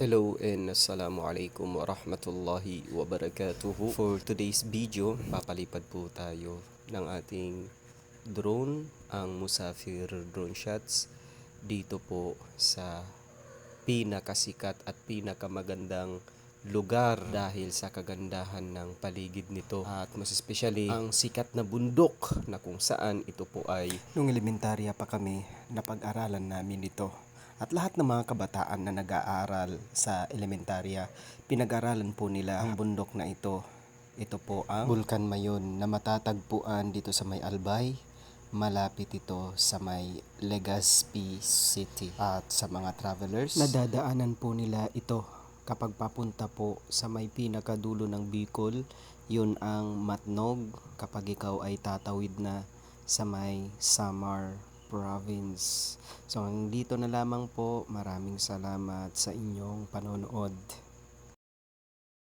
Hello and assalamu alaikum wa rahmatullahi wa barakatuhu. For today's video, papalipad po tayo ng ating drone, ang Musafir Drone Shots, dito po sa pinakasikat at pinakamagandang lugar dahil sa kagandahan ng paligid nito at mas especially ang sikat na bundok na kung saan ito po ay Nung elementarya pa kami, napag-aralan namin ito. At lahat ng mga kabataan na nag-aaral sa elementarya, pinag-aralan po nila ang bundok na ito. Ito po ang Bulkan Mayon na matatagpuan dito sa may Albay. Malapit ito sa may Legazpi City. At sa mga travelers, nadadaanan po nila ito kapag papunta po sa may pinakadulo ng Bicol. Yun ang Matnog kapag ikaw ay tatawid na sa may Samar Province. So, hanggang dito na lamang po. Maraming salamat sa inyong panonood.